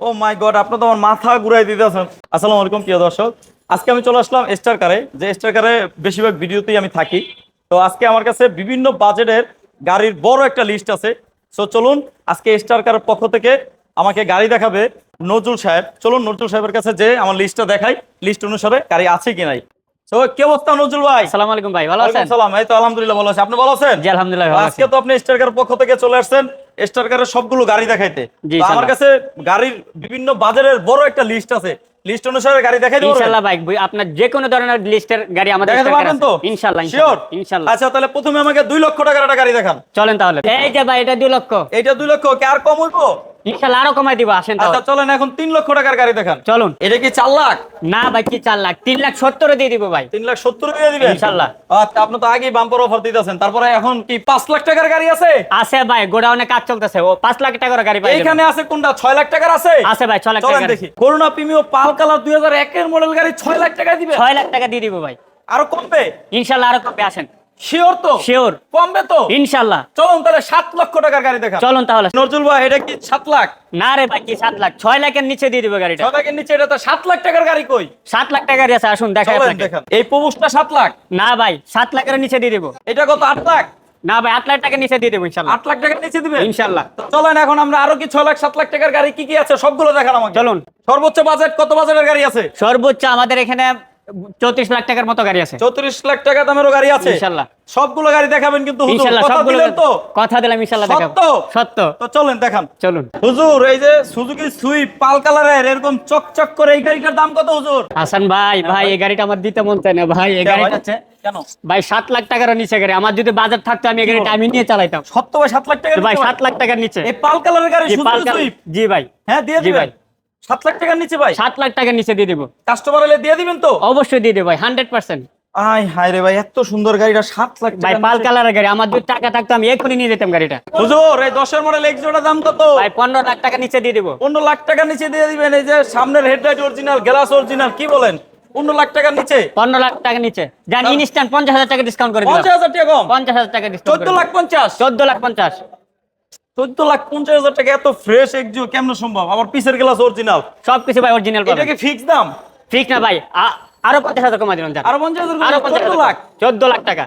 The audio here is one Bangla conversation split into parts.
ও মাই গড আপনি তো আমার মাথা ঘুরাই দিতেছেন। আসসালামু আলাইকুম প্রিয় দর্শক। আজকে আমি চলে আসলাম স্টার কারে যে স্টার কারে বেশিরভাগ ভিডিওতেই আমি থাকি। তো আজকে আমার কাছে বিভিন্ন বাজেটের গাড়ির বড় একটা লিস্ট আছে। সো চলুন আজকে স্টার কারের পক্ষ থেকে আমাকে গাড়ি দেখাবে নজরুল সাহেব। চলুন নজরুল সাহেবের কাছে যে আমার লিস্টটা দেখাই। লিস্ট অনুসারে গাড়ি আছে কি নাই। তো কি অবস্থা নজরুল ভাই? আসসালামু আলাইকুম ভাই ভালো আছেন? সালাম এই তো আলহামদুলিল্লাহ ভালো আছি। আপনি ভালো আছেন? জি আলহামদুলিল্লাহ আজকে তো আপনি স্টার কারের পক্ষ থেকে চলে আসছেন। স্টার কারের সবগুলো গাড়ি দেখাইতে। আমার কাছে গাড়ির বিভিন্ন বাজারের বড় একটা লিস্ট আছে। লিস্ট অনুসারে গাড়ি দেখাই দেবো ইনশাআল্লাহ ভাই আপনার যে কোনো ধরনের লিস্টের গাড়ি আমাদের দেখাতে পারবেন তো? ইনশাআল্লাহ ইনশাআল্লাহ আচ্ছা তাহলে প্রথমে আমাকে দুই লক্ষ টাকার একটা গাড়ি দেখান। চলেন তাহলে। এই যে ভাই এটা 2 লক্ষ। এটা দুই লক্ষ কি আর কম হইবো? ইনশাআল্লাহ আরও কমাই দিব আসেন আচ্ছা চলেন এখন তিন লক্ষ টাকার গাড়ি দেখান। চলুন। এটা কি চার লাখ? না ভাই কি 4 লাখ? 3 লাখ 70 দিয়ে দিব ভাই। তিন লাখ সত্তর দিয়ে দিবেন? ইনশাল্লাহ। আচ্ছা আপনি তো আগেই বাম্পার অফার দিতেছেন। তারপরে এখন কি পাঁচ লাখ টাকার গাড়ি আছে? আছে ভাই গোডাউনে কাজ চলতেছে। ও 5 লাখ টাকার গাড়ি পাই এইখানে আছে কোনটা? ছয় লাখ টাকার আছে? আছে ভাই 6 লাখ চলেন টাকা দেখি। করোনা প্রিমিও পাল কালার দুই হাজার একের মডেল গাড়ি ছয় লাখ টাকা দিবে 6 লাখ টাকা দিয়ে দিব ভাই। আরও কমবে? ইনশাআল্লাহ আরও কমবে আসেন। শিওর তো? শিওর। কমবে তো? ইনশাআল্লাহ চলুন তাহলে সাত লক্ষ টাকার গাড়ি দেখা চলুন তাহলে। নজরুল ভাই এটা কি লাখ? না রে ভাই কি 7 লাখ? 6 লাখের নিচে দিয়ে দিব গাড়িটা। লাখের নিচে এটা তো সাত লাখ টাকার গাড়ি কই? 7 লাখ টাকা গাড়ি আছে আসুন দেখাই আপনাকে। এই লাখ? না ভাই 7 লাখের নিচে দিয়ে দিব। এটা কত আট লাখ? না ভাই 8 লাখ টাকা নিচে দিয়ে দেবো ইনশাআল্লাহ আট লাখ টাকার নিচে ইনশাআল্লাহ চলেন এখন আমরা আরও কি ছয় লাখ সাত লাখ টাকার গাড়ি কি কি আছে সবগুলো দেখান আমাকে। চলুন। সর্বোচ্চ বাজেট কত বাজেটের গাড়ি আছে? সর্বোচ্চ আমাদের এখানে চৌত্রিশ লাখ টাকার মতো গাড়ি আছে। চৌত্রিশ লাখ টাকা দামেরও গাড়ি আছে। সবগুলো গাড়ি দেখাবেন কিন্তু হুজুর, কথা দিলেন তো? কথা দিলাম দেখাবো। সত্য? সত্য। তো চলেন দেখান। চলুন। হুজুর এই যে সুজুকি পাল কালারের এরকম চকচক করে এই গাড়িটার দাম কত হুজুর? হাসান ভাই ভাই এই গাড়িটা আমার দিতে মন চায় না ভাই এই গাড়িটা কেন? ভাই সাত লাখ টাকার নিচে গাড়ি। আমার যদি বাজার থাকতো আমি এই গাড়িটা আমি নিয়ে চালাইতাম। সত্য ভাই সাত লাখ টাকা ভাই সাত লাখ টাকার নিচে। এই পাল কালারের গাড়ি সুজুকি পালকা- জি ভাই। হ্যাঁ দিয়ে জি দিবেন। ভাই। সাত লাখ টাকার নিচে ভাই? সাত লাখ টাকার নিচে দিয়ে দিব। কাস্টমার এলে দিয়ে দিবেন তো? অবশ্যই দিয়ে দেবো ভাই হান্ড্রেড পার্সেন্ট আয় হায় রে ভাই এত সুন্দর গাড়িটা সাত লাখ ভাই টাকার পাল কালারের গাড়ি আমার যদি টাকা থাকতো আমি এখনই নিয়ে যেতাম গাড়িটা। হুজুর এই দশের মডেল এক্সোটার দাম কত? ভাই পনেরো লাখ টাকা নিচে দিয়ে দিব। পনেরো লাখ নিচে দিয়ে দিবেন এই যে সামনের হেডলাইট অরিজিনাল গ্লাস অরিজিনাল কি বলেন? পনেরো লাখ টাকার নিচে? পনেরো লাখ টাকা নিচে। ইনস্ট্যান্ট পঞ্চাশ হাজার টাকা ডিসকাউন্ট করে পঞ্চাশ হাজার টাকা কম? পঞ্চাশ হাজার টাকা ডিসকাউন্ট চোদ্দ লাখ পঞ্চাশ? চোদ্দ লাখ পঞ্চাশ। চোদ্দ লাখ পঞ্চাশ হাজার টাকা এত ফ্রেশ এক্সিও কেমন সম্ভব? আবার পিসের গ্লাস অরিজিনাল সবকিছু ভাই অরিজিনাল এটা কি ফিক্স দাম? ঠিক না ভাই আরও পঞ্চাশ হাজার কমা দিলাম আরও পঞ্চাশ হাজার আরও চোদ্দ লাখ। চোদ্দ লাখ টাকা।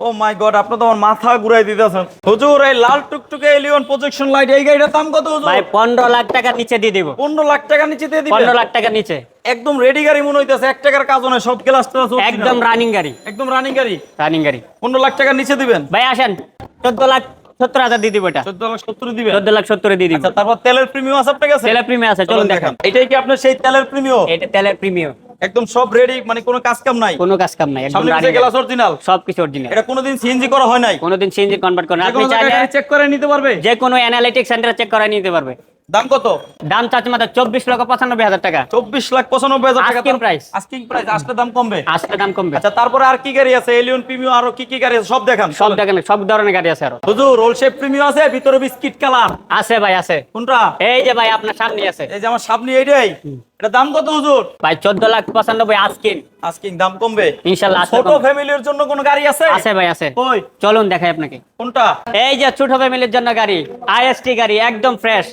ও মাই গড আপনি তো আমার মাথা ঘুরাই দিতেছেন। হুজুর এই লাল টুকটুকে এলিয়ন প্রজেকশন লাইট এই গাড়িটার দাম কত হুজুর? ভাই পনেরো লাখ টাকার নিচে দিয়ে দিব। পনেরো লাখ টাকা নিচে দিয়ে দিবেন? পনেরো লাখ টাকার নিচে। একদম রেডি গাড়ি মনে হইতেছে এক টাকার কাজ নয় সব গ্লাস ট্লাস একদম রানিং গাড়ি। একদম রানিং গাড়ি। রানিং গাড়ি। পনেরো লাখ টাকা নিচে দিবেন? ভাই আসেন। চোদ্দ লাখ সত্তর হাজার দিয়ে দিব এটা। চোদ্দ লাখ সত্তর দিবে চোদ্দ লাখ সত্তরে দিয়ে দিব। আচ্ছা তারপর তেলের প্রিমিয়াম আছে আপনার কাছে? তেলের প্রিমিয়াম আছে চলুন দেখান। এটাই কি আপনার সেই তেলের প্রিমিয়াম? এটা তেলের প্রিমিয়াম। একদম সব রেডি মানে কোনো কাজ কাম নাই? কোনো কাজ কাম নাই একদম গ্লাস অরিজিনাল সবকিছু অরিজিনাল এটা কোনোদিন সিএনজি করা হয় নাই? কোনোদিন সিএনজি কনভার্ট করা আপনি চাইলে চেক করে নিতে পারবে? যে কোনো অ্যানালিটিক সেন্টার চেক করে নিতে পারবে। দাম কত? দাম চাচ্ছে মাত্র চব্বিশ লক্ষ পঁচানব্বই হাজার টাকা। চব্বিশ লাখ পঁচানব্বই হাজার টাকা। আস্কিং প্রাইস আসলে দাম কমবে? আসলে দাম কমবে। আচ্ছা তারপরে আর কি গাড়ি আছে? এলিয়ন প্রিমিয়াম আরও কি কি গাড়ি আছে? সব দেখান। সব দেখেন সব ধরনের গাড়ি আছে আরও। হুজুর রোল শেপ প্রিমিয়াম আছে ভিতরে বিস্কিট কালার আছে ভাই আছে। কোনটা? এই যে ভাই আপনার সামনে আছে। এই যে আমার সামনে এইটাই। এটা দাম কত হুজুর? ভাই চোদ্দ লাখ পঁচানব্বই আজকিন আস্কিং দাম কমবে? ইনশাল্লাহ ছোট ফ্যামিলির জন্য কোনো গাড়ি আছে? আছে ভাই আছে। কই? চলুন দেখাই আপনাকে। কোনটা? এই যে ছোট ফ্যামিলির জন্য গাড়ি আইএসটি গাড়ি একদম ফ্রেশ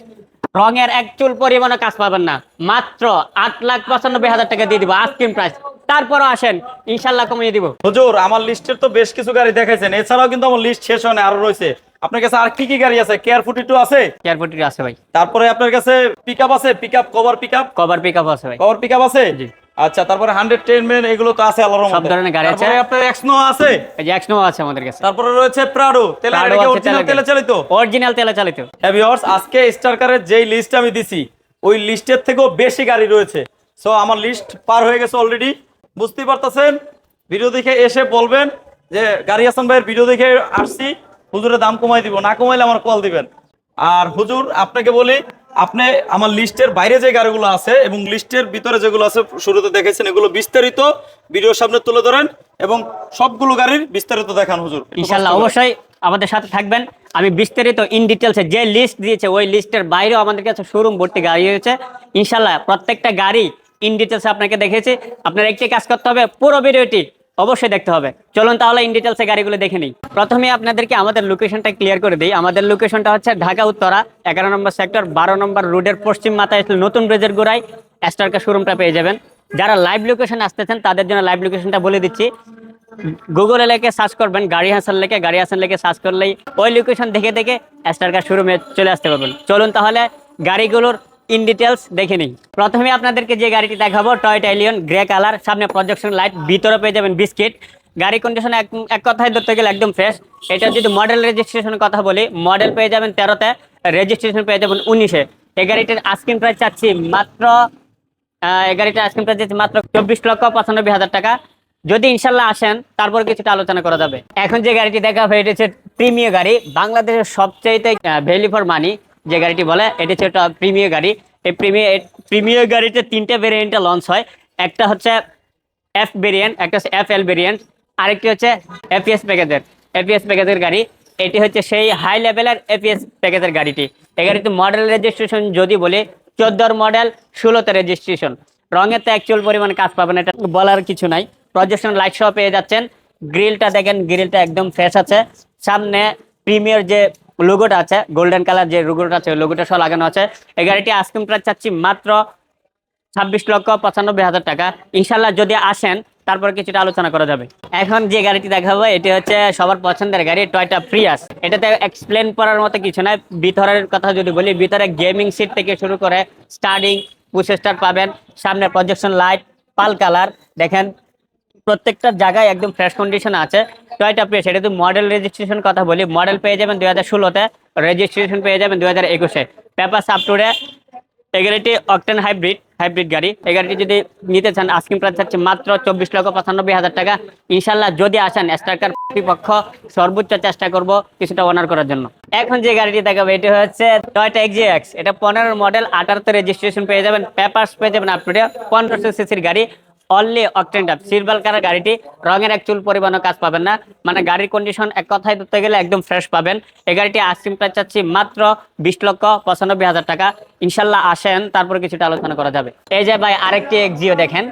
রঙের এক চুল পরিমাণে কাজ পাবেন না। মাত্র আট লাখ পঁচানব্বই হাজার টাকা দিয়ে দিব আজকিম প্রাইস তারপরও আসেন ইনশাল্লাহ কমিয়ে দিব। হুজুর আমার লিস্টের তো বেশ কিছু গাড়ি দেখাইছেন এছাড়াও কিন্তু আমার লিস্ট শেষ হয় না আরও রয়েছে। আপনার কাছে আর কি কি গাড়ি আছে? কেয়ার ফুটি টু আছে? কেয়ার ফোর্টি আছে ভাই। তারপরে আপনার কাছে পিকআপ আছে? Pickup cover pickup cover pick আছে ভাই। কভার পিকআপ আছে? জি। আচ্ছা তারপরে হান্ড্রেড টেন মেন এগুলো তো আছে আল্লাহর সব ধরনের গাড়ি আছে। আপনার এক্সনো আছে। এই যে এক্সনো আছে আমাদের কাছে। তারপরে রয়েছে প্রাডো তেলে কি অরিজিনাল তেলে চালিত? অরিজিনাল তেলে চালিত। হ্যাভিওর্স আজকে স্টার কারের যেই লিস্ট আমি দিছি ওই লিস্টের থেকেও বেশি গাড়ি রয়েছে। সো আমার লিস্ট পার হয়ে গেছে অলরেডি বুঝতেই পারতেছেন? ভিডিও দেখে এসে বলবেন যে গাড়ি হাসান ভাইয়ের ভিডিও দেখে আসছি। হুজুরের দাম কমাই দিব না কমাইলে আমার কল দিবেন। আর হুজুর আপনাকে বলি আপনি আমার লিস্টের বাইরে যে গাড়িগুলো আছে এবং লিস্টের ভিতরে যেগুলো আছে শুরুতে দেখেছেন এগুলো বিস্তারিত ভিডিওর সামনে তুলে ধরেন এবং সবগুলো গাড়ির বিস্তারিত দেখান হুজুর। ইনশাল্লাহ অবশ্যই আমাদের সাথে থাকবেন। আমি বিস্তারিত ইন ডিটেলসে যে লিস্ট দিয়েছে ওই লিস্টের বাইরেও আমাদের কাছে শোরুম ভর্তি গাড়ি রয়েছে। ইনশাল্লাহ প্রত্যেকটা গাড়ি ইন ডিটেলসে আপনাকে দেখেছি। আপনার একটি কাজ করতে হবে পুরো ভিডিওটি অবশ্যই দেখতে হবে। চলুন তাহলে ইন ডিটেলসে গাড়িগুলো দেখে নিই। প্রথমে আপনাদেরকে আমাদের লোকেশনটা ক্লিয়ার করে দিই। আমাদের লোকেশনটা হচ্ছে ঢাকা, উত্তরা, এগারো নম্বর সেক্টর বারো নম্বর রোডের পশ্চিম মাথায় নতুন ব্রিজের গোড়ায় স্টারকা শোরুমটা পেয়ে যাবেন। যারা লাইভ লোকেশন আসতেছেন, তাদের জন্য লাইভ লোকেশনটা বলে দিচ্ছি। গুগলে লেখে সার্চ করবেন, গাড়ি হাসান লেখে, গাড়ি হাসান লেখে সার্চ করলেই ওই লোকেশন দেখে দেখে স্টারকার শোরুমে চলে আসতে পারবেন। চলুন তাহলে গাড়িগুলোর ইন ডিটেলস দেখে নিই। প্রথমে আপনাদেরকে যে গাড়িটি দেখাবো টয়টা এলিয়ন গ্রে কালার সামনে প্রজেকশন লাইট ভিতরে পেয়ে যাবেন বিস্কিট গাড়ি কন্ডিশন এক কথায় ধরতে গেলে একদম ফ্রেশ এটা যদি মডেল রেজিস্ট্রেশনের কথা বলি মডেল পেয়ে যাবেন তেরোতে রেজিস্ট্রেশন পেয়ে যাবেন উনিশে। এই গাড়িটির আস্কিং প্রাইস চাচ্ছি মাত্র এই গাড়িটা আইসক্রিম প্রাইস দিচ্ছি মাত্র চব্বিশ লক্ষ পঁচানব্বই হাজার টাকা। যদি ইনশাল্লাহ আসেন, তারপর কিছুটা আলোচনা করা যাবে। এখন যে গাড়িটি দেখা হয় হচ্ছে প্রিমিয় গাড়ি, বাংলাদেশের সবচাইতে ভ্যালি ফর মানি যে গাড়িটি বলে, এটা হচ্ছে একটা প্রিমিয়ার গাড়ি। এই প্রিমিয় প্রিমিয়ার গাড়িতে তিনটে ভেরিয়েন্টে লঞ্চ হয়। একটা হচ্ছে এফ ভেরিয়েন্ট একটা হচ্ছে এফ এল ভেরিয়েন্ট আরেকটি হচ্ছে এপিএস প্যাকেজের এপিএস প্যাকেজের গাড়ি। এটি হচ্ছে সেই হাই লেভেলের এপিএস প্যাকেজের গাড়িটি। এই গাড়িতে মডেল রেজিস্ট্রেশন যদি বলি, চোদ্দোর মডেল ষোলোতে রেজিস্ট্রেশন রঙের তো অ্যাকচুয়াল পরিমাণে কাজ পাবেন, এটা বলার কিছু নাই। প্রজেকশন লাইট সহ পেয়ে যাচ্ছেন। গ্রিলটা দেখেন গ্রিলটা একদম ফ্রেশ আছে। সামনে প্রিমিয়ার যে লোগোটা আছে গোল্ডেন কালার যে লোগোটা আছে লোগোটা সহ লাগানো আছে। এই গাড়িটি আজকে প্রাইস চাচ্ছি মাত্র ছাব্বিশ লক্ষ পঁচানব্বই হাজার টাকা। ইনশাল্লাহ যদি আসেন, তারপর কিছুটা আলোচনা করা যাবে। এখন যে গাড়িটি দেখাবো, এটি হচ্ছে সবার পছন্দের গাড়ি টয়টা প্রিয়াস এটাতে এক্সপ্লেন করার মতো কিছু নয় ভিতরের কথা যদি বলি, ভিতরে গেমিং সিট থেকে শুরু করে স্টার্টিং পুশেস্টার পাবেন। সামনে প্রজেকশন লাইট পাল কালার দেখেন প্রত্যেকটা জায়গায় একদম ফ্রেশ কন্ডিশন আছে। টয়টা প্রিয়াস এটা তো মডেল রেজিস্ট্রেশন কথা বলি মডেল পেয়ে যাবেন দুই হাজার ষোলোতে রেজিস্ট্রেশন পেয়ে যাবেন দুই হাজার একুশে। Paper up to date octane hybrid hybrid গাড়ি। এই গাড়িটি যদি নিতে চান আস্কিং প্রাইস হচ্ছে মাত্র চব্বিশ লক্ষ পঁচানব্বই হাজার টাকা। ইনশাল্লাহ যদি আসেন স্ট্রাইকার কর্তৃপক্ষ সর্বোচ্চ চেষ্টা করব কিছুটা অনার করার জন্য। এখন যে গাড়িটি দেখাবো, এটি হচ্ছে টয়টা এক্সি এক্স এটা পনেরো মডেল আঠারোতে রেজিস্ট্রেশন পেয়ে যাবেন পেপার্স পেয়ে যাবেন আপ টু ডে পনেরোশো সিসির গাড়ি। অনলি অকটেন টাপ সিলভার কালার গাড়িটি রঙের এক চুল পরিমাণও কাজ পাবেন না। মানে গাড়ির কন্ডিশন এক কথায় ধরতে গেলে একদম ফ্রেশ পাবেন। এই গাড়িটি আইসক্রিম প্রাইস চাচ্ছি মাত্র বিশ লক্ষ পঁচানব্বই হাজার টাকা। ইনশাল্লাহ আসেন, তারপরে কিছুটা আলোচনা করা যাবে। এই যে ভাই, আরেকটি এক্সিও দেখেন।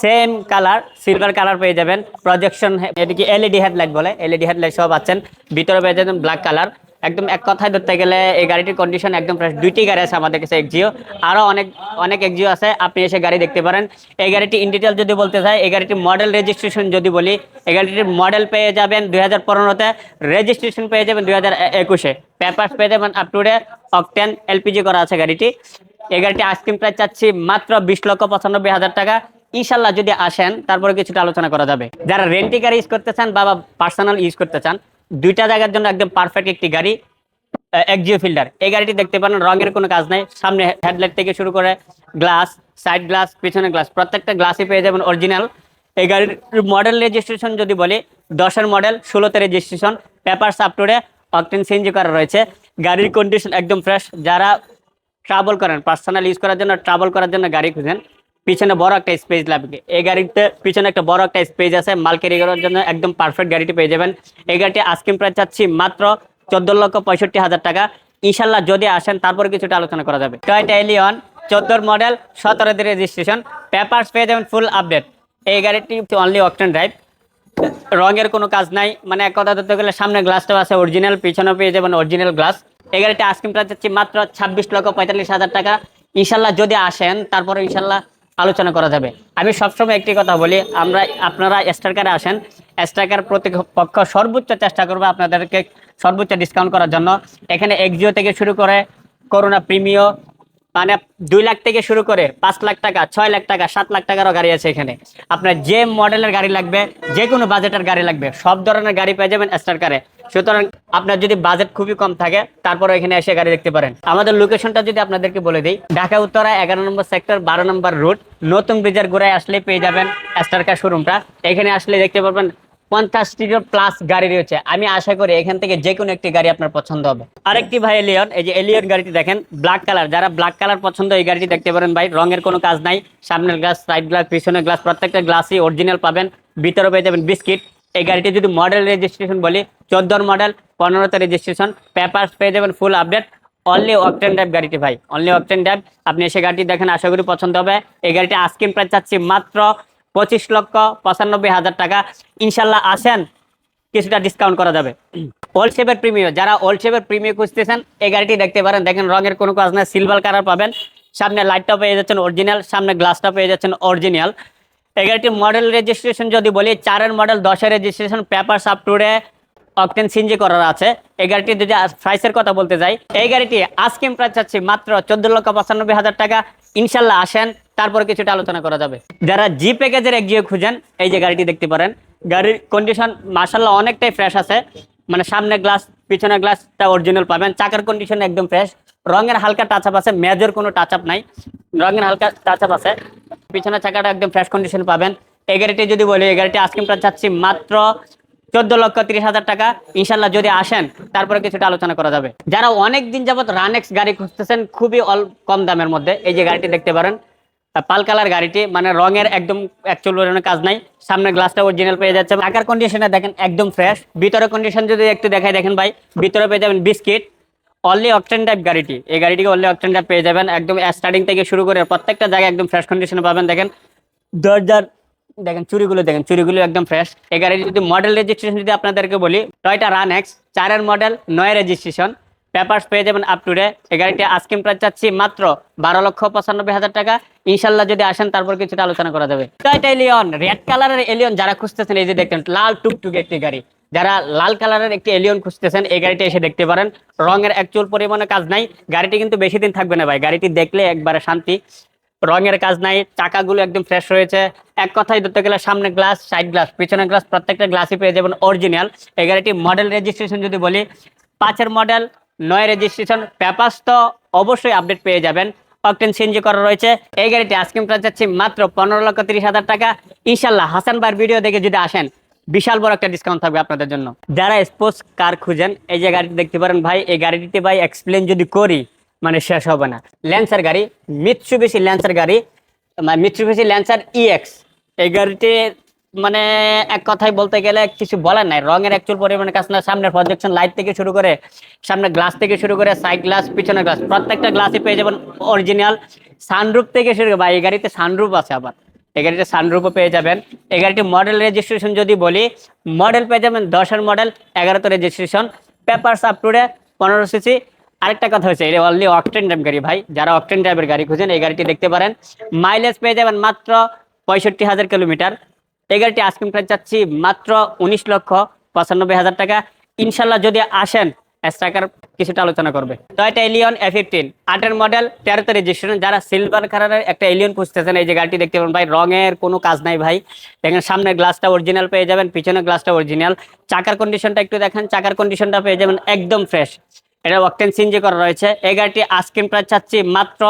সেম কালার সিলভার কালার পেয়ে যাবেন। প্রজেকশন এদিকে এলইডি হেডলাইট বলে? এলইডি হেডলাইট সব আছেন ভিতরে পেয়ে যাবেন ব্ল্যাক কালার একদম এক কথায় ধরতে গেলে এই গাড়িটির কন্ডিশন একদম ফ্রেশ দুইটি গাড়ি আছে আমাদের কাছে এক্সিও আরও অনেক অনেক এক্সিও আছে, আপনি এসে গাড়ি দেখতে পারেন। এই গাড়িটি ইন ডিটেল যদি বলতে চাই, এই গাড়িটির মডেল রেজিস্ট্রেশন যদি বলি, এই গাড়িটির মডেল পেয়ে যাবেন দুই হাজার পনেরোতে। রেজিস্ট্রেশন পেয়ে যাবেন দুই হাজার একুশে। পেপার্স পেয়ে যাবেন up to date octane LPG করা আছে গাড়িটি। এই গাড়িটি আইসক্রিম প্রাইস চাচ্ছি মাত্র বিশ লক্ষ পঁচানব্বই হাজার টাকা। ইনশাল্লাহ যদি আসেন, তারপরে কিছুটা আলোচনা করা যাবে। যারা রেন্টি গাড়ি ইউজ করতে চান বা পার্সোনাল ইউজ করতে চান দুইটা জায়গার জন্য একদম পারফেক্ট একটি গাড়ি এক্সিও ফিল্ডার। এই গাড়িটি দেখতে পারেন, রঙের কোনো কাজ নাই। সামনে হেডলাইট থেকে শুরু করে গ্লাস সাইড গ্লাস পিছনে গ্লাস প্রত্যেকটা গ্লাসই পেয়ে যাবেন অরিজিনাল এই গাড়ির মডেল রেজিস্ট্রেশন যদি বলি, দশের মডেল ষোলোতে রেজিস্ট্রেশন পেপার সাপটোরে অকটেন সিএনজি করা রয়েছে। গাড়ির কন্ডিশন একদম ফ্রেশ যারা ট্রাভেল করেন পার্সোনাল ইউজ করার জন্য ট্রাভেল করার জন্য গাড়ি খুঁজেন। পিছনে বড় একটা স্পেস লাগবে। এই গাড়িতে পিছনে একটা বড় একটা স্পেস আছে, মাল ক্যারি করার জন্য একদম পারফেক্ট গাড়িটি পেয়ে যাবেন। এই গাড়িটি আজকিম প্রাইস চাচ্ছি মাত্র চোদ্দ লক্ষ পঁয়ষট্টি হাজার টাকা। ইনশাল্লাহ যদি আসেন, তারপরে কিছুটা আলোচনা করা যাবে। টয়টা এলিয়ন চোদ্দোর মডেল সতেরো দিন রেজিস্ট্রেশন পেপার্স পেয়ে যাবেন ফুল আপডেট এই গাড়িটি অনলি অকটেন ড্রাইভ রঙের কোনো কাজ নাই মানে এক কথা ধরতে গেলে সামনে গ্লাসটাও আছে অরিজিনাল পিছনে পেয়ে যাবেন অরিজিনাল গ্লাস এই গাড়িটা আইসক্রিম প্রাইস যাচ্ছে মাত্র ছাব্বিশ লক্ষ পঁয়তাল্লিশ হাজার টাকা। ইনশাল্লাহ যদি আসেন, তারপরে ইনশাল্লাহ আলোচনা করা যাবে। আমি সবসময় একটি কথা বলি, আমরা, আপনারা স্টারকারে আসেন, স্টারকার প্রতিপক্ষ সর্বোচ্চ চেষ্টা করবে আপনাদেরকে সর্বোচ্চ ডিসকাউন্ট করার জন্য। এখানে এক্সিও থেকে শুরু করে করোনা প্রিমিয় মানে দুই লাখ থেকে শুরু করে পাঁচ লাখ টাকা, ছয় লাখ টাকা, সাত লাখ টাকারও গাড়ি আছে এখানে। আপনার যে মডেলের গাড়ি লাগবে যে কোনো বাজেটের গাড়ি লাগবে, সব ধরনের গাড়ি পেয়ে যাবেন স্টার কারে সুতরাং আপনার যদি বাজেট খুবই কম থাকে তারপরে এখানে এসে গাড়ি দেখতে পারেন। আমাদের লোকেশনটা যদি আপনাদেরকে বলে দিই, ঢাকা উত্তরা এগারো নম্বর সেক্টর বারো নম্বর রুট নতুন ব্রিজের গোড়ায় আসলে পেয়ে যাবেন স্টার কার শোরুমটা এখানে আসলে দেখতে পারবেন পঞ্চাশটির প্লাস গাড়ি রয়েছে। আমি আশা করি এখান থেকে যে কোনো একটি গাড়ি আপনার পছন্দ হবে। আরেকটি ভাই এলিয়ন এই যে এলিয়ন গাড়িটি দেখেন ব্ল্যাক কালার যারা ব্ল্যাক কালার পছন্দ এই গাড়িটি দেখতে পারেন ভাই, রঙের কোনো কাজ নাই। সামনের গ্লাস সাইড গ্লাস পিছনের গ্লাস প্রত্যেকটা গ্লাসই অরিজিনাল পাবেন। ভিতরে পেয়ে যাবেন বিস্কিট। এই গাড়িটি যদি মডেল রেজিস্ট্রেশন বলি, চোদ্দোর মডেল পনেরোতে রেজিস্ট্রেশন পেপার্স পেয়ে যাবেন full update only octane drive গাড়িটি ভাই অনলি অকটেন ড্রাইভ আপনি এসে গাড়িটি দেখেন, আশা করি পছন্দ হবে। এই গাড়িটি আজকিম প্রাইস চাচ্ছি মাত্র পঁচিশ লক্ষ পঁচানব্বই হাজার টাকা। ইনশাল্লাহ আসেন, কিছুটা ডিসকাউন্ট করা যাবে। ওল্ড শেপের প্রিমিয়াম যারা ওল্ড শেপের প্রিমিয়াম খুঁজতেছেন, এই গাড়িটি দেখতে পারেন। দেখেন, রঙের কোনো কাজ না সিলভার কালার পাবেন। সামনে লাইটটা পেয়ে যাচ্ছেন অরিজিনাল সামনে গ্লাসটা পেয়ে যাচ্ছেন অরিজিনাল এই গাড়িটির মডেল রেজিস্ট্রেশন যদি বলি, চারের মডেল দশের registration paper up to date octane CNG করার আছে। এই গাড়িটি যদি প্রাইসের কথা বলতে যাই, এই গাড়িটি আজকে প্রাইস চাচ্ছি মাত্র চোদ্দ লক্ষ পঁচানব্বই হাজার টাকা। ইনশাল্লাহ আসেন, তারপরে কিছুটা আলোচনা করা যাবে। যারা জি প্যাকেজের জিও খুঁজেন, এই যে গাড়িটি দেখতে পারেন, গাড়ির কন্ডিশন মার্শাল্লাহ অনেকটাই ফ্রেশ আছে। মানে সামনে গ্লাস পিছনে গ্লাসটা অরিজিনাল পাবেন, চাকার কন্ডিশন একদম ফ্রেশ রঙের হালকা টাচ আপ আছে মেজর কোনো টাচ আপ নাই। রঙের হালকা টাচ আপ আছে। পিছনে চাকাটা একদম ফ্রেশ কন্ডিশন পাবেন। এই যদি বলি, এই আজকে প্রাইস চাচ্ছি মাত্র চোদ্দ লক্ষ তিরিশ হাজার টাকা। ইনশাল্লাহ যদি আসেন, তারপরে কিছুটা আলোচনা করা যাবে। যারা অনেক দিন যাবত রানেক্স গাড়ি খুঁজতেছেন, খুবই অল্প কম দামের মধ্যে। এই যে গাড়িটি দেখতে পারেন পাল কালার গাড়িটি মানে রঙের একদম অ্যাকচুয়াল কাজ নাই। সামনে গ্লাসটা অরিজিনাল পেয়ে যাচ্ছে আকার কন্ডিশনে দেখেন, একদম ফ্রেশ ভিতরে কন্ডিশন যদি একটু দেখাই, দেখেন ভাই, ভিতরে পেয়ে যাবেন বিস্কিট অনলি অকটেন টাইপ গাড়িটি। এই গাড়িটিকে অনলি অকটেন টাইপ পেয়ে যাবেন। একদম স্টার্টিং থেকে শুরু করে প্রত্যেকটা জায়গায় একদম ফ্রেশ কন্ডিশনে পাবেন। দেখেন দরজার দেখেন চুরিগুলো দেখেন চুরিগুলো একদম ফ্রেশ এই গাড়ির যদি মডেল রেজিস্ট্রেশন যদি আপনাদেরকে বলি টয়টা রান এক্স চারের মডেল নয় রেজিস্ট্রেশন পেপারস পেয়ে যাবেন আপ টু ডে এই গাড়িটি আজকিম প্রাইস চাচ্ছি মাত্র বারো লক্ষ পঁচানব্বই হাজার টাকা। ইনশাল্লাহ যদি আসেন, তারপর কিছুটা আলোচনা করা যাবে। টয়টা এলিয়ন রেড কালারের এলিয়ন যারা খুঁজতেছেন, এই যে দেখতেন লাল টুকটুক একটি গাড়ি। যারা লাল কালারের একটি এলিয়ন খুঁজতেছেন, এই গাড়িটি এসে দেখতে পারেন। রঙের অ্যাকচুয়াল পরিমাণে কাজ নাই। গাড়িটি কিন্তু বেশি দিন থাকবে না ভাই। গাড়িটি দেখলে একবারে শান্তি। রঙের কাজ নাই। চাকাগুলো একদম ফ্রেশ রয়েছে। এক কথায় ধরতে গেলে সামনে গ্লাস সাইড গ্লাস পিছনে গ্লাস প্রত্যেকটা গ্লাসই পেয়ে যাবেন অরিজিনাল এই গাড়িটি মডেল রেজিস্ট্রেশন যদি বলি, পাঁচের মডেল নয় রেজিস্ট্রেশন পেপার্স তো অবশ্যই আপডেট পেয়ে যাবেন। অকটেন সিএনজি করা রয়েছে। এই গাড়িটি আজকিম প্রাইস যাচ্ছে মাত্র পনেরো লক্ষ তিরিশ হাজার টাকা। ইনশাল্লাহ হাসান বার ভিডিও দেখে যদি আসেন বিশাল বড় একটা ডিসকাউন্ট থাকবে আপনাদের জন্য। যারা স্পোর্টস কার খুঁজেন, এই যে গাড়িটি দেখতে পারেন ভাই, এই গাড়িটিতে ভাই এক্সপ্লেন যদি করি মানে শেষ হবে না। ল্যান্সার গাড়ি মিৎসুবিশি ল্যান্সার গাড়ি মানে মিৎসুবিশি ল্যান্সার ইএক্স এই গাড়িটি মানে এক কথায় বলতে গেলে কিছু বলার নাই। রঙের অ্যাকচুয়াল পরিমাণে কাজ না সামনের প্রজেকশন লাইট থেকে শুরু করে, সামনে গ্লাস থেকে শুরু করে সাইড গ্লাস পিছনে গ্লাস প্রত্যেকটা গ্লাসই পেয়ে যাবেন অরিজিনাল সানরুপ থেকে শুরু করে। বা এই গাড়িতে সানরুপ আছে আবার। গাড়িতে সানরুপও পেয়ে যাবেন। এই গাড়িটি মডেল রেজিস্ট্রেশন যদি বলি মডেল পেয়ে যাবেন দশের মডেল এগারোতে registration papers up to date পনেরো সিসি আরেকটা কথা হচ্ছে, এটা অনলি অকটেন ড্রাইভ গাড়ি ভাই, যারা অকটেন ড্রাইভের গাড়ি খুঁজেন, এই গাড়িটি দেখতে পারেন। মাইলেজ পেয়ে যাবেন মাত্র পঁয়ষট্টি হাজার কিলোমিটার এই গাড়িটি আজকিম প্রাইস চাচ্ছি মাত্র উনিশ লক্ষ পঁচানব্বই হাজার টাকা। ইনশাল্লাহ যদি আসেন টাকার কিছুটা আলোচনা করবে। টয়টা এলিয়ন এ ফিফটিন আটের মডেল তেরোতে রেজিস্ট্রেশন যারা সিলভার কালারের একটা এলিয়ন খুঁজতেছেন, এই যে গাড়িটি দেখতে পাবেন ভাই, রঙের কোনো কাজ নাই, ভাই। দেখেন সামনের গ্লাসটা অরিজিনাল পেয়ে যাবেন, পিছনে গ্লাসটা অরিজিনাল চাকার কন্ডিশনটা একটু দেখেন, চাকার কন্ডিশনটা পেয়ে যাবেন একদম ফ্রেশ এটা অকটেন সিনজি করা রয়েছে। এই গাড়িটি আজকিম প্রাইস চাচ্ছি মাত্র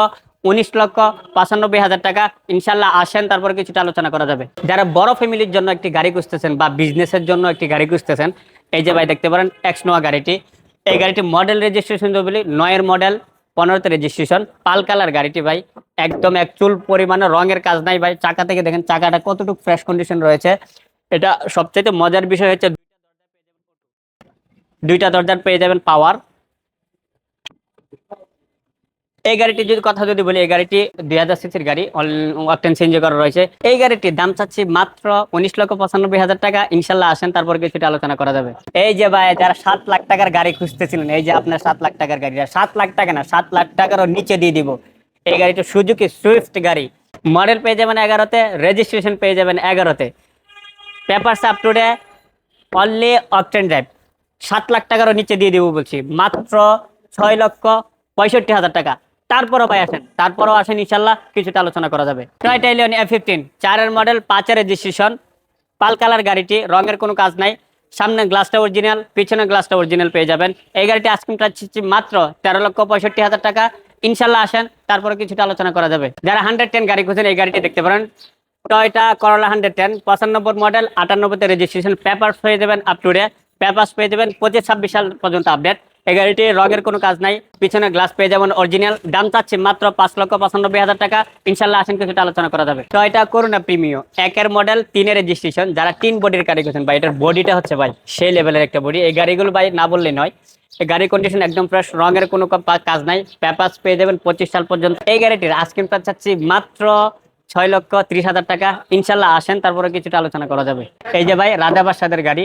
উনিশ লক্ষ পঁচানব্বই হাজার টাকা। ইনশাল্লাহ আসেন, তারপরে কিছুটা আলোচনা করা যাবে। যারা বড় ফ্যামিলির জন্য একটি গাড়ি খুঁজতেছেন বা বিজনেসের জন্য একটি গাড়ি খুঁজতেছেন, এই যে ভাই, দেখতে পারেন এক্স নোয়া গাড়িটি। এই গাড়িটি মডেল রেজিস্ট্রেশন বলি, নয়ের মডেল পনেরোতে রেজিস্ট্রেশন পাল কালার গাড়িটি ভাই, একদম এক চুল পরিমাণে রঙের কাজ নাই ভাই। চাকা থেকে দেখেন, চাকাটা কতটুকু ফ্রেশ কন্ডিশন রয়েছে। এটা সবচেয়ে মজার বিষয় হচ্ছে, দুইটা দরজার পেয়ে যাবেন পাওয়ার এই গাড়িটি যদি কথা যদি বলি, এই গাড়িটি দুই হাজার সিসির গাড়ি অকটেন চেঞ্জ করা রয়েছে। এই গাড়িটির দাম চাচ্ছি মাত্র উনিশ লক্ষ পঁচানব্বই হাজার টাকা। ইনশাল্লাহ আসেন, তারপর কিছুটা আলোচনা করা যাবে। এই যে ভাই, যারা সাত লাখ টাকার গাড়ি খুঁজতেছিলেন, এই যে আপনার সাত লাখ টাকার গাড়ি সাত লাখ টাকা না, সাত লাখ টাকারও নিচে দিয়ে দিব। এই গাড়িটা সুজুকি সুইফট গাড়ি। মডেল পেয়ে যাবেন এগারোতে রেজিস্ট্রেশন পেয়ে যাবেন এগারোতে। Paper up to date only octane drive সাত লাখ টাকারও নিচে দিয়ে দিব বলছি। মাত্র ছয় লক্ষ পঁয়ষট্টি হাজার টাকা। তারপরও ভাই আসেন, তারপরও আসেন ইনশাল্লাহ, কিছুটা আলোচনা করা যাবে। টয়টা ইলিয়ন এ ফিফটিন চারের মডেল পাঁচের রেজিস্ট্রেশন পাল কালার গাড়িটি, রঙের কোনো কাজ নাই সামনে গ্লাসটা অরিজিনাল পিছনে গ্লাসটা অরিজিনাল পেয়ে যাবেন। এই গাড়িটি আজকিম চাচ্ছি মাত্র তেরো লক্ষ পঁয়ষট্টি হাজার টাকা। ইনশাল্লাহ আসেন তারপরে কিছুটা আলোচনা করা যাবে। যারা হান্ড্রেড টেন গাড়ি খুঁজছেন এই গাড়িটি দেখতে পারেন। টয়টা করলা হান্ড্রেড টেন পঁচানব্বই মডেল আটানব্বইতে রেজিস্ট্রেশন পেপার্স পেয়ে যাবেন আপ টু ডে পেপার্স পেয়ে যাবেন পঁচিশ ছাব্বিশ সাল পর্যন্ত আপডেট এই গাড়িটি রঙের কোনো কাজ নাই। পিছনে গ্লাস পেয়ে যাবেন অরিজিনাল দাম চাচ্ছে মাত্র পাঁচ লক্ষ পঁচানব্বই হাজার টাকা। ইনশাল্লাহ আসেন কিছুটা আলোচনা করা যাবে। তো এটা করুন প্রিমিও একের মডেল তিনের রেজিস্ট্রেশন যারা তিন বডির গাড়ি করছেন ভাই, এটার বডিটা হচ্ছে ভাই, সেই লেভেলের একটা বডি এই গাড়িগুলো ভাই না বললে নয়। এই গাড়ির কন্ডিশন একদম ফ্রেশ রঙের কোনো কাজ নাই। পেপার্স পেয়ে যাবেন পঁচিশ সাল পর্যন্ত। এই গাড়িটির আজকিম প্রাইস চাচ্ছি মাত্র ছয় লক্ষ ত্রিশ হাজার টাকা। ইনশাল্লাহ আসেন, তারপরে কিছুটা আলোচনা করা যাবে। এই যে ভাই রাজা বাসাদের গাড়ি।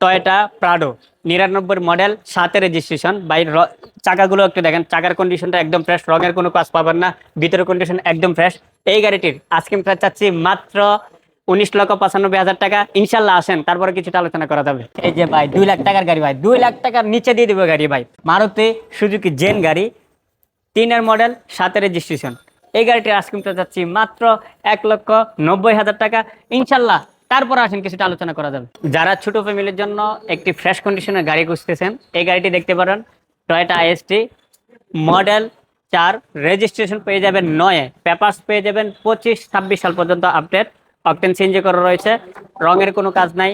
টয়োটা প্রাডো, নিরানব্বই মডেল, সাতের রেজিস্ট্রেশন বাই চাকাগুলো একটু দেখেন, চাকার কন্ডিশনটা একদম ফ্রেশ রঙের কোনো কাজ পাবেন না, ভিতরের কন্ডিশন একদম ফ্রেশ এই গাড়িটির আজকে প্রায় চাচ্ছি মাত্র উনিশ লক্ষ পঁচানব্বই হাজার টাকা। ইনশাল্লাহ আসেন, তারপরে কিছুটা আলোচনা করা যাবে। এই যে ভাই, দুই লাখ টাকার গাড়ি ভাই, দুই লাখ টাকার নিচে দিয়ে দিবে গাড়ি ভাই। মারুতি সুজুকি জেন গাড়ি, তিনের মডেল, সাতের রেজিস্ট্রেশন এই গাড়িটির আজকিমটা যাচ্ছি মাত্র এক লক্ষ নব্বই হাজার টাকা। ইনশাল্লাহ তারপর আসেন কিছুটা আলোচনা করা যাবে। যারা ছোট ফ্যামিলির জন্য একটি ফ্রেশ কন্ডিশনের গাড়ি খুঁজতেছেন, এই গাড়িটি দেখতে পারেন টয়টা আইএসটি মডেল চার রেজিস্ট্রেশন পেয়ে যাবেন নয় পেপার্স পেয়ে যাবেন পঁচিশ, ছাব্বিশ সাল পর্যন্ত আপডেট অকটেন চেঞ্জ করা রয়েছে, রঙের কোনো কাজ নাই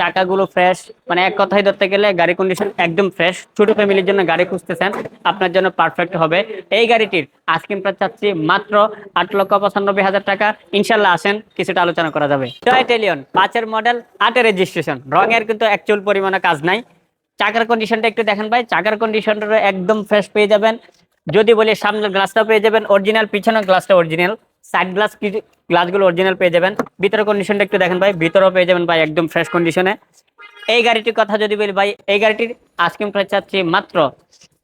টাকাগুলো ফ্রেশ মানে এক কথায় ধরতে গেলে গাড়ি কন্ডিশন একদম ফ্রেশ ছোট ফ্যামিলির জন্য গাড়ি খুঁজতেছেন, আপনার জন্য পারফেক্ট হবে। এই গাড়িটির আজকিম প্রাইস চাচ্ছি মাত্র আট লক্ষ পঁচানব্বই হাজার টাকা। ইনশাল্লাহ আসেন, কিছুটা আলোচনা করা যাবে। টয়টেলিয়ন পাঁচের মডেল আটের রেজিস্ট্রেশন রঙের কিন্তু অ্যাকচুয়াল পরিমাণে কাজ নাই। চাকার কন্ডিশনটা একটু দেখেন ভাই, চাকার কন্ডিশনটা একদম ফ্রেশ পেয়ে যাবেন। যদি বলি সামনের গ্লাসটা পেয়ে যাবেন অরিজিনাল পিছনের গ্লাসটা অরিজিনাল সাইড গ্লাস গ্লাসগুলো অরিজিনাল পেয়ে যাবেন। ভিতরের কন্ডিশনটা একটু দেখেন ভাই। ভিতরেও পেয়ে যাবেন ভাই একদম ফ্রেশ কন্ডিশনে এই গাড়িটির কথা যদি বলি ভাই, এই গাড়িটির আজকিম প্রাইস চাচ্ছি মাত্র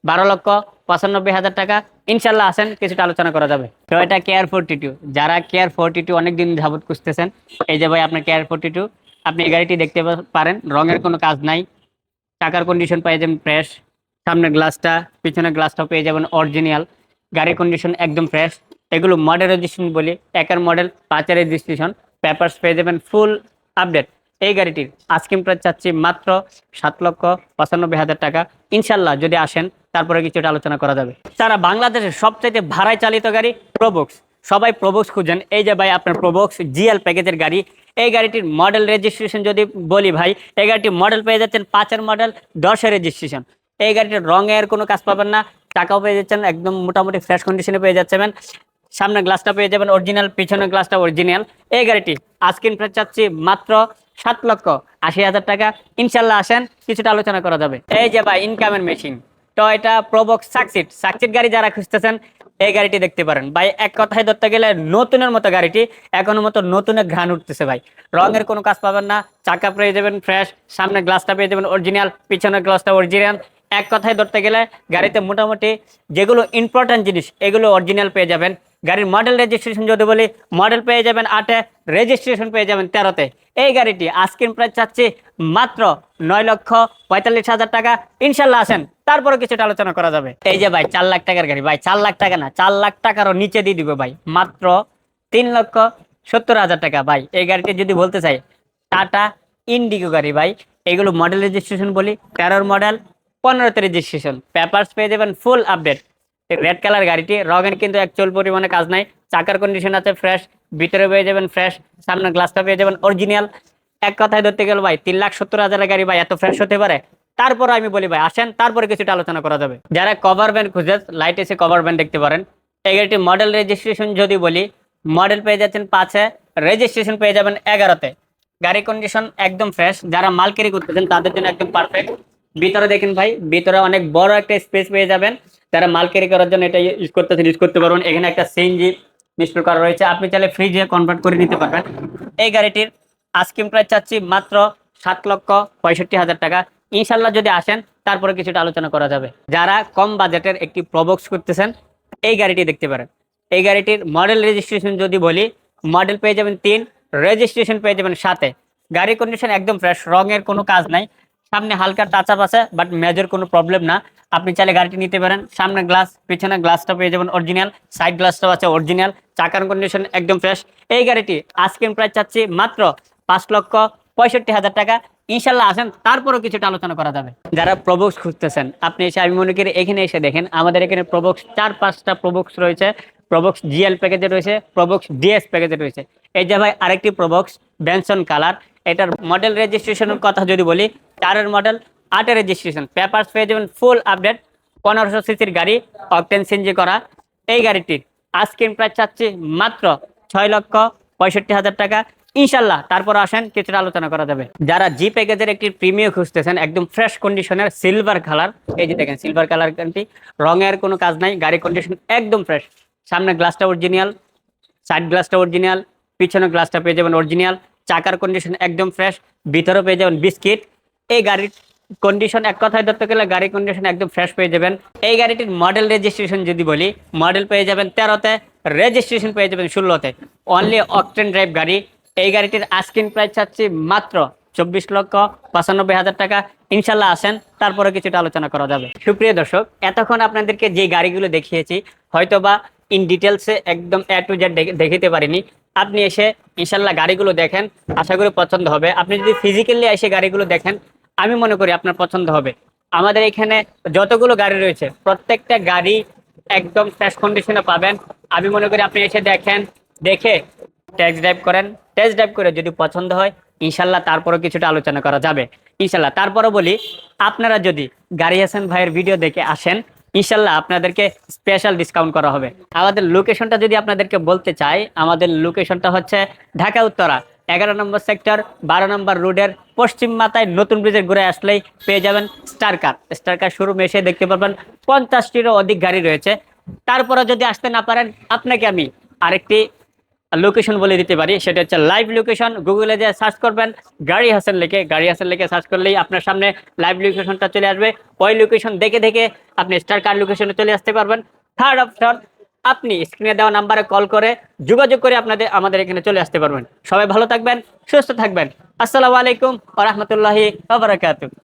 বারো লক্ষ পঁচানব্বই হাজার টাকা। ইনশাল্লাহ আসেন, কিছুটা আলোচনা করা যাবে। তো এটা কেয়ার ফোরটি টু যারা কেয়ার ফোরটি টু অনেকদিন যাবত খুঁজতেছেন, এই যে ভাই আপনার কেয়ার ফোরটি টু আপনি এই গাড়িটি দেখতে পারেন। রঙের কোনো কাজ নাই। টাকার কন্ডিশন পেয়ে যাবেন ফ্রেশ সামনের গ্লাসটা পিছনের গ্লাসটাও পেয়ে যাবেন অরিজিনাল গাড়ির কন্ডিশন একদম ফ্রেশ এগুলো মডেল রেজিস্ট্রেশন বলি, একের মডেল পাঁচের রেজিস্ট্রেশন পেপারস পেয়ে যাবেন ফুল আপডেট এই গাড়িটির আজকিম প্রাইস চাচ্ছি মাত্র সাত লক্ষ পঁচানব্বই হাজার টাকা। ইনশাল্লাহ যদি আসেন, তারপরে কিছুটা আলোচনা করা যাবে। তারা বাংলাদেশের সবচাইতে ভাড়ায় চালিত গাড়ি প্রোবক্স সবাই প্রোবক্স খুঁজেন। এই যে ভাই আপনার প্রোবক্স জিএল প্যাকেজের গাড়ি। এই গাড়িটির মডেল রেজিস্ট্রেশন যদি বলি ভাই, এই গাড়িটির মডেল পেয়ে যাচ্ছেন পাঁচের মডেল দশের রেজিস্ট্রেশন এই গাড়িটির রঙের কোনো কাজ পাবেন না। টাকাও পেয়ে যাচ্ছেন, একদম মোটামুটি ফ্রেশ কন্ডিশনে পেয়ে যাচ্ছেন। সামনে গ্লাসটা পেয়ে যাবেন অরিজিনাল পিছনের গ্লাসটা অরিজিনাল এই গাড়িটি আজকিন প্রাইস চাচ্ছি মাত্র সাত লক্ষ আশি হাজার টাকা। ইনশাল্লাহ আসেন, কিছুটা আলোচনা করা যাবে। এই যে ভাই ইনকামের machine Toyota Probox succeed succeed গাড়ি যারা খুঁজতেছেন, এই গাড়িটি দেখতে পারেন। ভাই, এক কথায় ধরতে গেলে নতুনের মতো গাড়িটি, এখনও মতো নতুনের ঘ্রাণ উঠতেছে ভাই। রঙের কোনো কাজ পাবেন না, চাকা পেয়ে যাবেন ফ্রেশ সামনে গ্লাসটা পেয়ে যাবেন অরিজিনাল পিছনের গ্লাসটা অরিজিনাল এক কথায় ধরতে গেলে গাড়িতে মোটামুটি যেগুলো ইম্পর্টেন্ট জিনিস, এগুলো অরিজিনাল পেয়ে যাবেন। গাড়ির মডেল রেজিস্ট্রেশন যদি বলি মডেল পেয়ে যাবেন আটে রেজিস্ট্রেশন পেয়ে যাবেন তেরোতে। এই গাড়িটি আজকিন প্রাইস চাচ্ছি মাত্র নয় লক্ষ পঁয়তাল্লিশ হাজার টাকা। ইনশাল্লাহ আসেন তারপরে কিছুটা আলোচনা করা যাবে। এই যে ভাই, চার লাখ টাকার গাড়ি, ভাই, চার লাখ টাকা না, চার লাখ টাকারও নিচে দিয়ে দিবে ভাই, মাত্র তিন লক্ষ সত্তর হাজার টাকা। ভাই, এই গাড়িটি যদি বলতে চাই, টাটা ইন্ডিগো গাড়ি ভাই, এগুলো মডেল রেজিস্ট্রেশন বলি, তেরোর মডেল পনেরোতে রেজিস্ট্রেশন পেপারস পেয়ে যাবেন ফুল আপডেট রেড কালার গাড়িটি রঙের কিন্তু অ্যাকচুয়াল পরিমাণে কাজ নাই। চাকার কন্ডিশন আছে ফ্রেশ ভিতরে পেয়ে যাবেন ফ্রেশ সামনে গ্লাসটা পেয়ে যাবেন অরিজিনাল এক কথায় ধরতে গেলে ভাই, তিন লাখ সত্তর হাজারের গাড়ি ভাই, এত ফ্রেশ হতে পারে? তারপর আমি বলি ভাই, আসেন, তারপরে কিছুটা আলোচনা করা যাবে। যারা কভার ব্যান্ড খুঁজে লাইট এসে কভার ব্যান্ড দেখতে পারেন। এই গাড়িটি মডেল রেজিস্ট্রেশন যদি বলি মডেল পেয়ে যাচ্ছেন পাঁচে রেজিস্ট্রেশন পেয়ে যাবেন এগারোতে। গাড়ি কন্ডিশন একদম ফ্রেশ যারা মাল ক্যারি করতেছেন, তাদের জন্য একদম পারফেক্ট ভিতরে দেখেন ভাই, ভিতরে অনেক বড় একটা স্পেস পেয়ে যাবেন। যারা মাল ক্যারি করার জন্য এটা ইউজ করতেছেন ইউজ করতে পারবেন। এখানে একটা সিএনজি ইনস্টল করা রয়েছে। আপনি চাইলে ফ্রিজে কনভার্ট করে নিতে পারবেন। এই গাড়িটির আস্কিম প্রাইস চাচ্ছি মাত্র সাত লক্ষ পঁয়ষট্টি হাজার টাকা। ইনশাল্লাহ যদি আসেন, তারপরে কিছুটা আলোচনা করা যাবে। যারা কম বাজেটের একটি প্রবক্স করতেছেন এই গাড়িটি দেখতে পারেন। এই গাড়িটির মডেল রেজিস্ট্রেশন যদি বলি মডেল পেয়ে যাবেন তিন রেজিস্ট্রেশন পেয়ে যাবেন সাথে গাড়ির কন্ডিশন একদম ফ্রেশ রঙের কোনো কাজ নাই। সামনে হালকা টাচ আপ আছে বাট মেজর কোনো প্রবলেম না। আপনি চাইলে গাড়িটি নিতে পারেন। সামনে গ্লাস পিছনে গ্লাসটা পেয়ে যাবেন অরিজিনাল সাইড গ্লাসটাও আছে অরিজিনাল চাকার কন্ডিশন একদম ফ্রেশ এই গাড়িটি আজকের প্রাইস চাচ্ছি মাত্র পাঁচ লক্ষ পঁয়ষট্টি হাজার টাকা। ইনশাল্লাহ আসেন, তারপরেও কিছুটা আলোচনা করা যাবে। যারা প্রবক্স খুঁজতেছেন, আপনি এসে আমি মনে করি এখানে এসে দেখেন, আমাদের এখানে প্রবক্স চার পাঁচটা প্রবক্স রয়েছে। প্রবক্স জিএল প্যাকেজে রয়েছে প্রবক্স ডিএস প্যাকেজে রয়েছে। এই যে ভাই, আরেকটি প্রবক্স বেনসন কালার এটার মডেল রেজিস্ট্রেশনের কথা যদি বলি চারের মডেল আটের রেজিস্ট্রেশন পেপারস পেয়ে যাবেন ফুল আপডেট পনেরোশো সিসির গাড়ি অকটেন সিনজি করা। এই গাড়িটির আজকের প্রাইস চাচ্ছি মাত্র ছয় লক্ষ পঁয়ষট্টি হাজার টাকা। ইনশাল্লাহ তারপর আসেন, কিছুটা আলোচনা করা যাবে। যারা জি প্যাকেজের একটি প্রিমিয়াম খুঁজতেছেন, একদম ফ্রেশ কন্ডিশনের সিলভার কালার এই যে দেখেন সিলভার কালার গাড়িটি, রঙের কোনো কাজ নাই গাড়ি কন্ডিশন একদম ফ্রেশ সামনে গ্লাসটা অরিজিনাল সাইড গ্লাসটা অরিজিনাল পিছনে গ্লাসটা পেয়ে যাবেন অরিজিনাল চাকার কন্ডিশন একদম ফ্রেশ ভিতরে পেয়ে যাবেন বিস্কিট। এই গাড়ির কন্ডিশন এক কথায় ধরতে গেলে গাড়ির কন্ডিশন একদম ফ্রেশ পেয়ে যাবেন। এই গাড়িটির মডেল রেজিস্ট্রেশন যদি বলি মডেল পেয়ে যাবেন তেরোতে রেজিস্ট্রেশন পেয়ে যাবেন ষোলোতে। অনলি অকটেন ড্রাইভ গাড়ি। এই গাড়িটির আস্কিং প্রাইস চাচ্ছি মাত্র চব্বিশ লক্ষ পঁচানব্বই হাজার টাকা। ইনশাল্লাহ আসেন তারপরে কিছুটা আলোচনা করা যাবে। সুপ্রিয় দর্শক, এতক্ষণ আপনাদেরকে যে গাড়িগুলো দেখিয়েছি, হয়তোবা ইন ডিটেলসে একদম এ টু জেড দেখিতে পারিনি। আপনি এসে, ইনশাল্লাহ গাড়িগুলো দেখেন, আশা করি পছন্দ হবে। আপনি যদি ফিজিক্যালি এসে গাড়িগুলো দেখেন, আমি মনে করি আপনার পছন্দ হবে। আমাদের এখানে যতগুলো গাড়ি রয়েছে, প্রত্যেকটা গাড়ি একদম ফ্রেশ কন্ডিশনে পাবেন। আমি মনে করি আপনি এসে দেখেন, দেখে টেস্ট ড্রাইভ করেন। টেস্ট ড্রাইভ করে যদি পছন্দ হয়, ইনশাল্লাহ তারপরও কিছুটা আলোচনা করা যাবে। ইনশাল্লাহ, তারপরও বলি, আপনারা যদি গাড়ি হাসান ভাইয়ের ভিডিও দেখে আসেন ইনশাল্লাহ আপনাদেরকে স্পেশাল ডিসকাউন্ট করা হবে। আমাদের লোকেশনটা যদি আপনাদেরকে বলতে চাই, আমাদের লোকেশনটা হচ্ছে ঢাকা উত্তরা। এগারো নম্বর সেক্টর বারো নম্বর রোডের পশ্চিম মাথায় নতুন ব্রিজের ঘুরে আসলেই পেয়ে যাবেন স্টার কার স্টার কার এসে দেখতে পারবেন, পঞ্চাশটিরও অধিক গাড়ি রয়েছে। তারপরে যদি আসতে না পারেন, আপনাকে আমি আরেকটি লোকেশন বলে দিতে পারি, সেটা হচ্ছে লাইভ লোকেশন গুগলে যে সার্চ করবেন, গাড়ি হাসান লিখে, গাড়ি হাসান লিখে সার্চ করলেই আপনার সামনে লাইভ লোকেশনটা চলে আসবে। ওই লোকেশন দেখে দেখে আপনি স্টার কার লোকেশনে চলে আসতে পারবেন। থার্ড অপশন আপনি স্ক্রিনে দেওয়া নাম্বারে কল করে যোগাযোগ করে আপনাদের, আমাদের এখানে চলে আসতে পারবেন। সবাই ভালো থাকবেন, সুস্থ থাকবেন। আসসালামু আলাইকুম ওয়া রাহমাতুল্লাহি